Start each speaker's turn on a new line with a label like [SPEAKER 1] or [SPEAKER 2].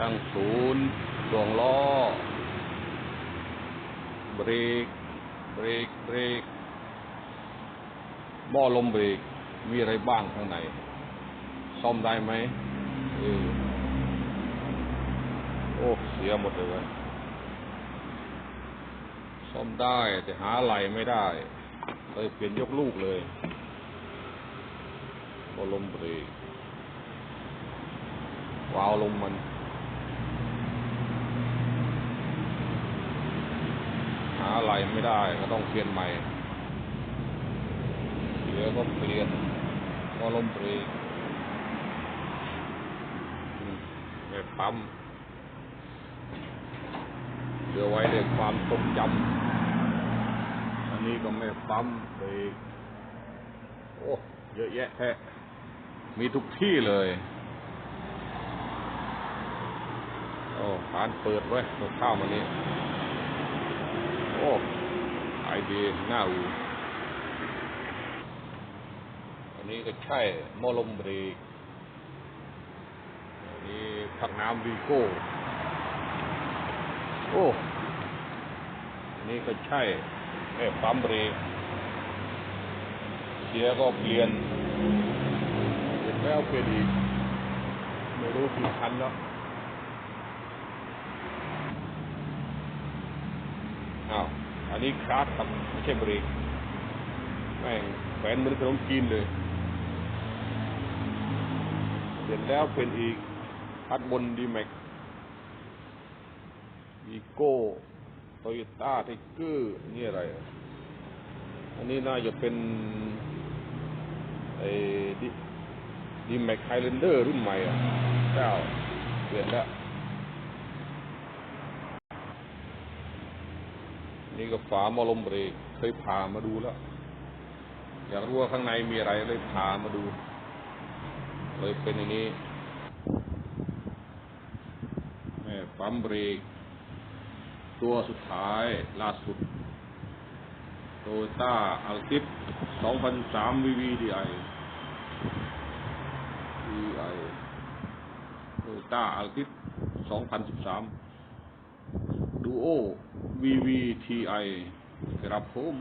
[SPEAKER 1] ตั้งศูนย์ดวงล้อ เบรก เบรก เบรกหม้อลมเบรก มีอะไรบ้างข้างใน ซ่อมได้ไหมเออโอ้ เสียหมดเลยซ่อมได้แต่หาไหลไม่ได้ เลยเปลี่ยนยกลูกเลยหม้อลมเบรกวาวลมมัน หา อะไรไม่ได้ ก็ต้องเปลี่ยนใหม่เดี๋ยวก็เปลี่ยนวาล์วลมเบรกอืมแม่ปั๊มเหลือไว้ด้วยความทรงจำอันนี้ก็แม่ปั๊มเบรกโอ้เยอะแยะแท้มีทุกที่เลยโอ้ร้านเปิดไว้เราเข้าวมานี่ โอ้ขายดีน่าอูอันนี้ก็ใช่มอลมเบรกอันนี้ผักน้ำวีโก้ โอ้อันนี้ก็ใช่แม่ปั๊มเบรกเสียก็เปลี่ยนเปลี่ยนแล้วเปลี่ยนอีกไม่รู้กี่คันแล้ว อ้าวอันนี้คลาสครับไม่ใช่เบรกแม่งแขวนเหมือนขนมจีนเลย เสร็จแล้วเป็นอีกพัดบนดีแม็กวีโก้โตโยต้าไทเกอร์นี่อะไร อันนี้น่าจะเป็นไอ้ดิดีแม็กไฮแลนเดอร์รุ่นใหม่อะเจ้าเปลี่ยนแล้ว นี่ก็ฝามอลมเบรกเคยผ่ามาดูแล้ว อยากรู้ว่าข้างในมีอะไรเลยผ่ามาดู เลยเป็นอย่างนี้แม่ปั๊มเบรก ตัวสุดท้ายล่าสุดโตโยต้าอัลติส2003 VVDI VI โตโยต้าอัลติส2013ดูโอ VVTI ครับผม